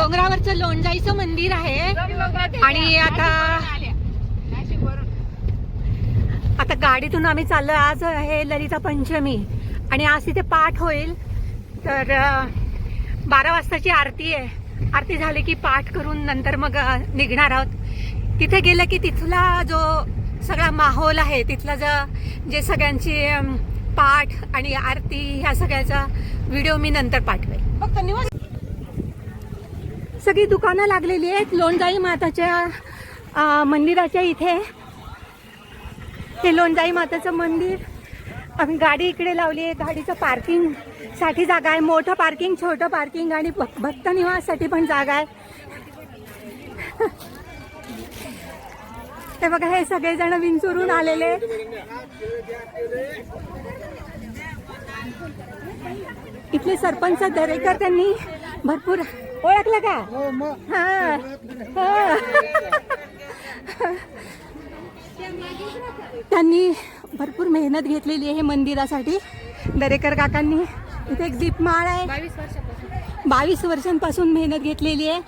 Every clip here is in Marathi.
डोंगरावरचं लोणजाईचं मंदिर आहे. आणि आता आता गाडीतून आम्ही चाललो आज आहे ललिता पंचमी. आणि आज तिथे पाठ होईल. तर बारा वाजताची आरती आहे. आरती झाली की पाठ करून नंतर मग निघणार आहोत. तिथे गेलं की तिथला जो सगळा माहोल आहे तिथला ज जे सगळ्यांची पाठ आणि आरती ह्या सगळ्याचा व्हिडिओ मी नंतर पाठवेल. फक्त निवास सगळी दुकानं लागलेली आहेत. लोणजाई माताच्या मंदिराच्या इथे. हे लोणजाई माताचं मंदिर. आम्ही गाडी इकडे लावली आहे. गाडीचं पार्किंगसाठी जागा आहे. मोठं पार्किंग छोटं पार्किंग आणि भ- भक्त निवाससाठी पण जागा आहे. ते बघा हे सगळेजण विंचुरून आलेले इथले सरपंच दरेकर त्यांनी भरपूर. ओळखलं का? हा हा. त्यांनी भरपूर मेहनत घेतलेली आहे मंदिरासाठी. दरेकर काकांनी इथे एक दीपमाळ आहे. बावीस वर्षापासून. बावीस वर्षांपासून मेहनत घेतलेली आहे.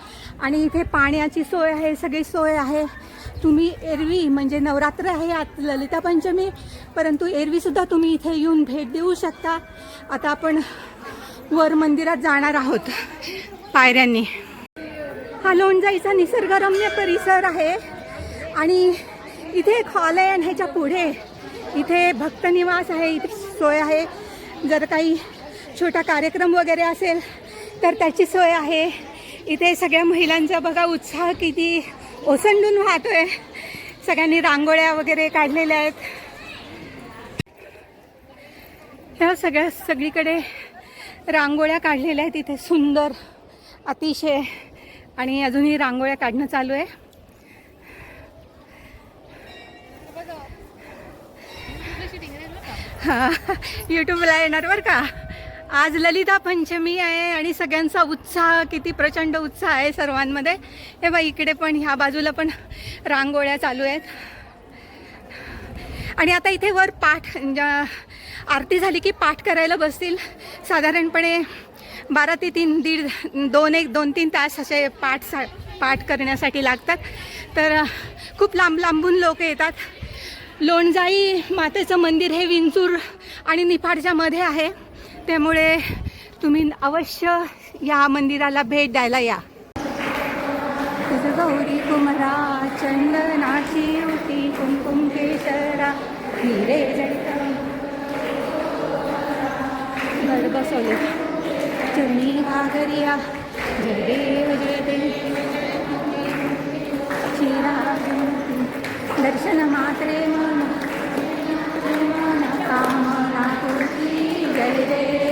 आणि इथे पाण्याची सोय आहे सगळी सोय आहे. तुम्ही एरवी म्हणजे नवरात्र आहे आत ललिता पंचमी परंतु एरवीसुद्धा तुम्ही इथे येऊन भेट देऊ शकता. आता आपण वर मंदिरात जाणार आहोत. पायऱ्यांनी. हा लोणजाईचा निसर्गरम्य परिसर आहे. आणि इथे एक हॉल आहे आणि ह्याच्या पुढे इथे भक्तनिवास आहे इथे सोय आहे. जर काही छोटा कार्यक्रम वगैरे असेल तर त्याची सोय आहे. इथे सगळ्या महिलांचा बघा उत्साह किती ओसंडून वाहतोय. सगळ्यांनी रांगोळ्या वगैरे काढलेल्या आहेत. ह्या सगळ्या सगळीकडे रांगोळ्या काढलेल्या आहेत इथे सुंदर अतिशय. आणि अजूनही रांगोळ्या काढणं चालू आहे. हा यूट्यूबला येणार बरं का? आज ललिता पंचमी आहे आणि सगळ्यांचा उत्साह किती प्रचंड उत्साह आहे सर्वांमध्ये. हे बा इकडे पण ह्या बाजूला पण रांगोळ्या चालू आहेत. आणि आता इथे वर पाठ ज्या- आरती झाली की पाठ करायला बसतील. साधारणपणे बारा ते तीन दीड दोन एक दोन तीन तास असे पाठ सा पाठ करण्यासाठी लागतात. तर खूप लांब लांबून लोक येतात. लोणजाई मातेचं मंदिर हे विंचूर आणि निफाडच्या मध्ये आहे. त्यामुळे तुम्ही अवश्य या मंदिराला भेट द्यायला या. गौरी कुमरा चंदनाची उटी कुमकुम केशरा हिरे जळता गड चरणी घागरिया जय देव जय देव शिरा दर्शन मात्रे मन कामना पूर्ती जय देव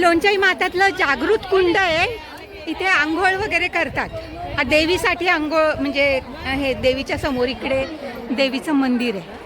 लोणच्याई मातातलं जागृत कुंड आहे. इथे आंघोळ वगैरे करतात. देवीसाठी आंघोळ म्हणजे हे देवीच्या समोर इकडे देवीचं मंदिर आहे.